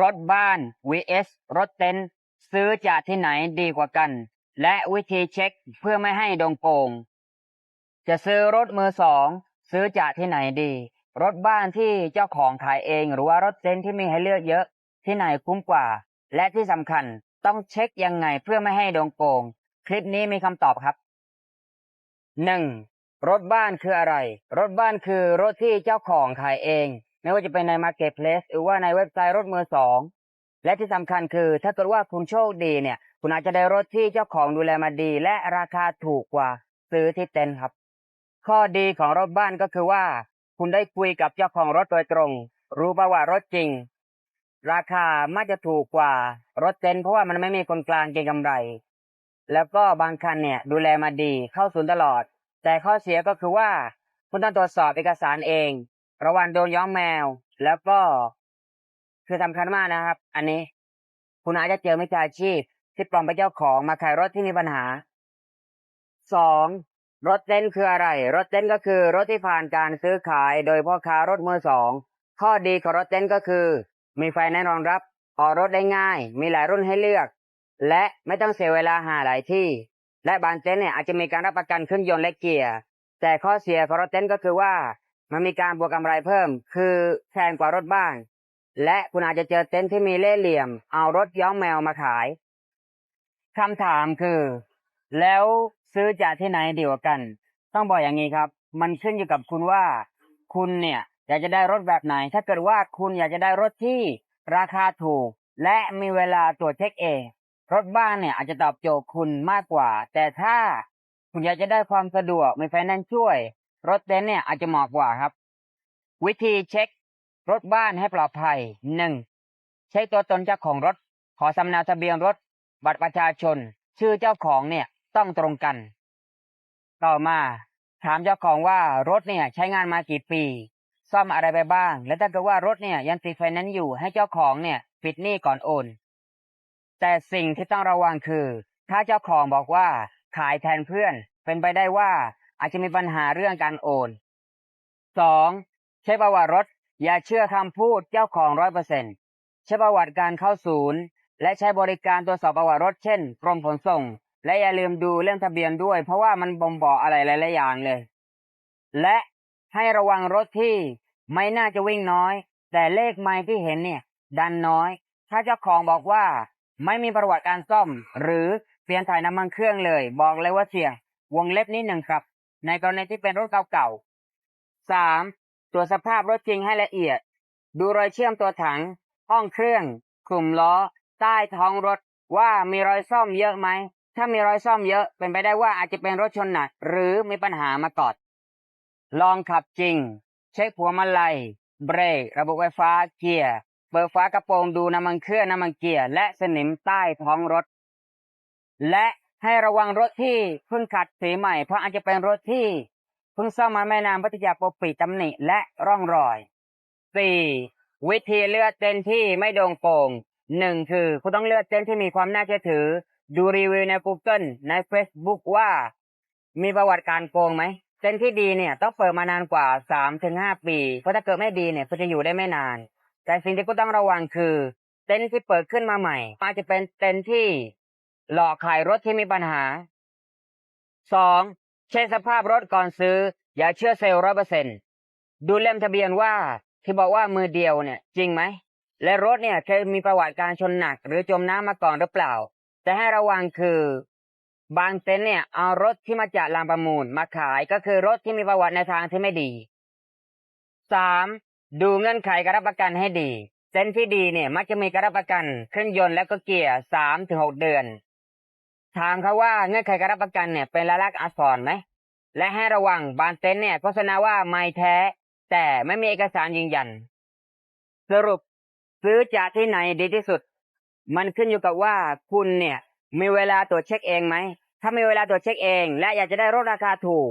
รถบ้าน vs รถเต็นท์ซื้อจากที่ไหนดีกว่ากัน และวิธีเช็คเพื่อไม่ให้โดนโกง จะซื้อรถมือสองซื้อจากที่ไหนดี รถบ้านที่เจ้าของขายเอง หรือว่ารถเต็นท์ที่มีให้เลือกเยอะ ที่ไหนคุ้มกว่า และที่สำคัญต้องเช็คยังไงเพื่อไม่ให้โดนโกง คลิปนี้มีคำตอบครับหนึ่งรถบ้านคืออะไร รถบ้านคือรถที่เจ้าของขายเองไม่ว่าจะเป็นใน Marketplace หรือว่าในเว็บไซต์รถมือสองและที่สำคัญคือ ถ้าเกิดว่าคุณโชคดีเนี่ย คุณอาจจะได้รถที่เจ้าของดูแลมาดี และราคาถูกกว่าซื้อที่เต็นท์ครับ ข้อดีของรถบ้านก็คือว่า คุณได้คุยกับเจ้าของรถโดยตรง รู้ป่าว่ารถจริง ราคามักจะถูกกว่ารถเต็นท์เพราะว่ามันไม่มีคนกลางเก็งกำไร แล้วก็บางคันเนี่ยดูแลมาดีเข้าศูนย์ตลอด แต่ข้อเสียก็คือว่า คุณต้องตรวจสอบเอกสารเอง ระวังโดนย้อมแมว แล้วก็คือสำคัญมากนะครับ อันนี้ คุณอาจจะเจอมิจฉาชีพ ที่ปลอมเป็นเจ้าของมาขายรถที่มีปัญหาสองรถเต้นคืออะไร รถเต้นก็คือรถที่ผ่านการซื้อขายโดยพ่อค้ารถมือสอง ข้อดีของรถเต้นก็คือ มีไฟแน่นอนรับ ออกรถได้ง่าย มีหลายรุ่นให้เลือก และไม่ต้องเสียเวลาหาหลายที่ และบางเต็นเนี่ยอาจจะมีการรับประกันเครื่องยนต์และเกียร์ แต่ข้อเสียของรถเต็นก็คือว่า มันมีการบวกกำไรเพิ่ม คือแพงกว่ารถบ้าน และคุณอาจจะเจอเต็นท์ที่มีเล่เหลี่ยม เอารถย้อมแมวมาขายคำถามคือ แล้วซื้อจากที่ไหนดีกว่ากัน ต้องบอกอย่างนี้ครับ มันขึ้นอยู่กับคุณว่า คุณเนี่ยอยากจะได้รถแบบไหน ถ้าเกิดว่าคุณอยากจะได้รถที่ราคาถูก และมีเวลาตรวจเช็คเองรถบ้านเนี่ยอาจจะตอบโจทย์คุณมากกว่า แต่ถ้าคุณอยากจะได้ความสะดวกมีไฟแนนซ์ช่วย รถเต็นท์เนี่ยอาจจะเหมาะกว่าครับ วิธีเช็ครถบ้านให้ปลอดภัยหนึ่งเช็คตัวตนเจ้าของรถ ขอสำเนาทะเบียนรถ บัตรประชาชน ชื่อเจ้าของเนี่ยต้องตรงกัน ต่อมา ถามเจ้าของว่ารถเนี่ยใช้งานมากี่ปี ซ่อมอะไรไปบ้าง และถ้าเกิดว่ารถเนี่ยยังติดไฟแนนซ์อยู่ให้เจ้าของเนี่ยปิดหนี้ก่อนโอน แต่สิ่งที่ต้องระวังคือ ถ้าเจ้าของบอกว่าขายแทนเพื่อน เป็นไปได้ว่า อาจจะมีปัญหาเรื่องการโอน สองเช็คประวัติรถ อย่าเชื่อคำพูดเจ้าของร้อยเปอร์เซ็นต์เช็คประวัติการเข้าศูนย์ และใช้บริการตรวจสอบประวัติรถเช่นกรมขนส่ง และอย่าลืมดูเรื่องทะเบียนด้วย เพราะว่ามันบ่งบอกอะไรหลายๆอย่างเลย และให้ระวังรถที่ไม่น่าจะวิ่งน้อย แต่เลขไม้ที่เห็นเนี่ย ดันน้อย ถ้าเจ้าของบอกว่า ไม่มีประวัติการซ่อม หรือเปลี่ยนถ่ายน้ำมันเครื่องเลย บอกเลยว่าเสี่ยงวงเล็บนิดหนึ่งครับ ในกรณีที่เป็นรถเก่าๆสามตรวจสภาพรถจริงให้ละเอียด ดูรอยเชื่อมตัวถัง ห้องเครื่อง กลุ่มล้อ ใต้ท้องรถว่ามีรอยซ่อมเยอะไหม ถ้ามีรอยซ่อมเยอะเป็นไปได้ว่าอาจจะเป็นรถชนหนักหรือมีปัญหามาก่อนลองขับจริง เช็คพวงมาลัย เบรก ระบบไฟฟ้าเกียร์ เปิดฝากระโปรงดูน้ำมันเครื่องน้ำมันเกียร์ และสนิมใต้ท้องรถ และ ให้ระวังรถที่เพิ่งขัดสีใหม่ เพราะอาจจะเป็นรถที่เพิ่งซ่อมมาไม่นานพัทยาปกปิดตำหนิและร่องรอย 4. วิธีเลือกเต็นที่ไม่โดงโกงหนึ่งคือคุณต้องเลือกเต็นที่มีความน่าเชื่อถือ ดูรีวิวใน Google ใน Facebook ว่า มีประวัติการโกงไหมเต็นที่ดีเนี่ยต้องเปิดมานานกว่า3าถึงหปี เพราะถ้าเกิดไม่ดีเนี่ยคุณจะอยู่ได้ไม่นาน แต่สิ่งที่คุณต้องระวังคือ เต็นที่เปิดขึ้นมาใหม่อาจจะเป็นเต็นที่ หลอกขายรถที่มีปัญหา 2. เช็คสภาพรถก่อนซื้อ อย่าเชื่อเซลล์ร้อยเปอร์เซ็นดูเล่มทะเบียนว่าที่บอกว่ามือเดียวเนี่ยจริงไหม และรถเนี่ยเคยมีประวัติการชนหนักหรือจมน้ำมาก่อนหรือเปล่า แต่ให้ระวังคือบางเต็นเนี่ยเอารถที่มาจากลานประมูลมาขายก็คือรถที่มีประวัติในทางที่ไม่ดี 3. ดูเงื่อนไขการรับประกันให้ดีเต็นท์ที่ดีเนี่ยมักจะมีการรับประกันเครื่องยนต์และก็เกียร์สามถึงหกเดือน ถามเขาว่าเงื่อนไขการรับประกันเนี่ยเป็นลายลักษณ์อักษรไหมและให้ระวังบางเต็นท์เนี่ยโฆษณาว่าไม่แท้ แต่ไม่มีเอกสารยืนยัน สรุปซื้อจากที่ไหนดีที่สุด มันขึ้นอยู่กับว่าคุณเนี่ย มีเวลาตรวจเช็คเองไหมถ้ามีเวลาตรวจเช็คเอง และอยากจะได้รถราคาถูก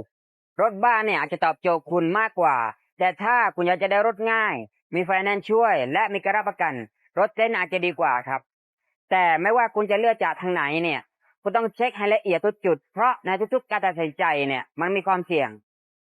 รถบ้านเนี่ยอาจจะตอบโจทย์คุณมากกว่า แต่ถ้าคุณอยากจะได้รถง่าย มีไฟแนนซ์ช่วย และมีการรับประกัน รถเต้นท์อาจจะดีกว่าครับ แต่ไม่ว่าคุณจะเลือกจากทางไหนเนี่ย คุณต้องเช็คให้ละเอียดทุกจุด เพราะในทุกๆ การตัดสินใจเนี่ยมันมีความเสี่ยง